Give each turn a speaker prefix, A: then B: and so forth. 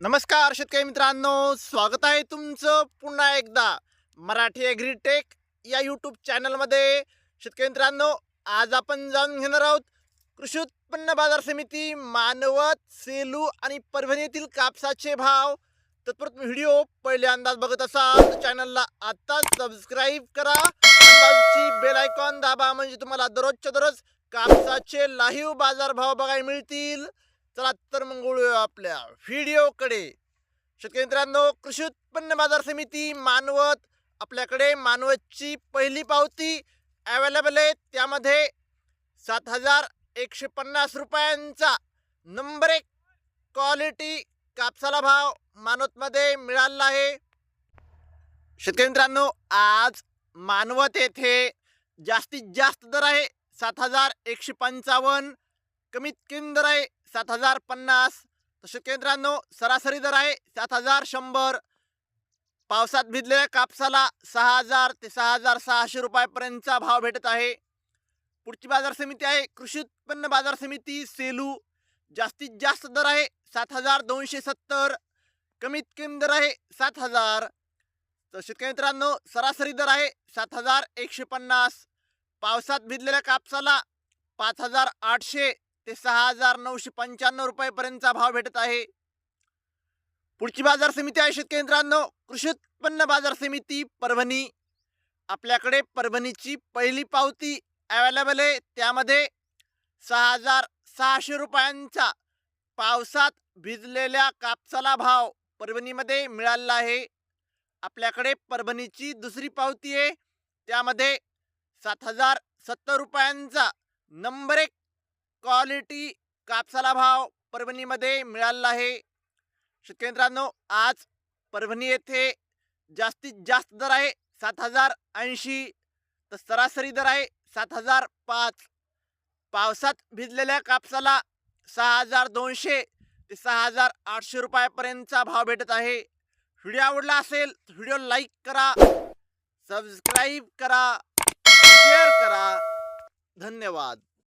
A: नमस्कार शेतकरी मित्रांनो. स्वागत आहे तुमचं पुन्हा एकदा मराठी ॲग्रीटेक या यूट्यूब चॅनलमध्ये शेतकरी मित्रांनो आज आपण जाणून घेणार आहोत कृषी उत्पन्न बाजार समिती मानवत सेलू आणि परभणीतील कापसाचे भाव. तत्पूर्वी व्हिडिओ पहिले अंदाज बघत असाल तर चॅनलला आत्ताच सबस्क्राईब करा. आणि बेल आयकॉन दाबा म्हणजे तुम्हाला दररोजच्या दररोज कापसाचे लाईव्ह बाजारभाव बघायला मिळतील. चला तर मग वळूया आपल्या व्हिडिओकडे. शेतकरी मित्रांनो कृषी उत्पन्न बाजार समिती मानवत आपल्याकडे मानवतची पहिली पावती अवेलेबल आहे. त्यामध्ये सात हजार एकशे पन्नास रुपयांचा नंबर एक क्वालिटी कापसाला भाव मानवतमध्ये मिळाला आहे. शेतकरी मित्रांनो आज मानवत येथे जास्तीत जास्त दर आहे. सात हजार एकशे पंचावन्न कमीत कमी दर आहे. सात हजार पन्नास. तर केंद्रांनो सरासरी दर आहे सात हजार शंभर. पावसात भिजलेल्या कापसाला सहा हजार ते सहा हजार सहाशे रुपयापर्यंतचा भाव भेटत आहे. पुढची बाजार समिती आहे कृषी उत्पन्न बाजार समिती सेलू. जास्तीत जास्त दर आहे सात हजार दोनशे सत्तर. कमीत कमी दर आहे सात हजार. तर शेतकरी मित्रांनो सरासरी दर आहे सात हजार एकशे पन्नास. पावसात भिजलेल्या कापसाला पाच हजार आठशे. ते सहा हजार नऊशे पंच्याण्णव रुपयेपर्यंतचा भाव भेटत आहे. पुढची बाजार समिती आहे शेतकरी कृषी उत्पन्न बाजार समिती परभणी. आपल्याकडे परभणीची पहिली पावती अवेलेबल आहे. त्यामध्ये सहा हजार सहाशे रुपयांचा पावसात भिजलेल्या कापसाला भाव परभणीमध्ये मिळाला आहे. आपल्याकडे परभणीची दुसरी पावती आहे. त्यामध्ये सात हजार सत्तर रुपयांचा नंबर एक क्वालिटी कापसाला भाव परभणीमध्ये मिळाला आहे. शेतकरी मित्रांनो आज परभणी येथे जास्तीत जास्त दर आहे सात हजार ऐंशी तर सरासरी दर आहे सात हजार पाच. पावसात भिजलेल्या कापसाला सहा हजार दोनशे ते सहा हजार आठशे रुपयापर्यंतचा भाव भेटत आहे. व्हिडिओ आवडला असेल तर व्हिडिओ लाईक करा सबस्क्राईब करा शेअर करा. धन्यवाद.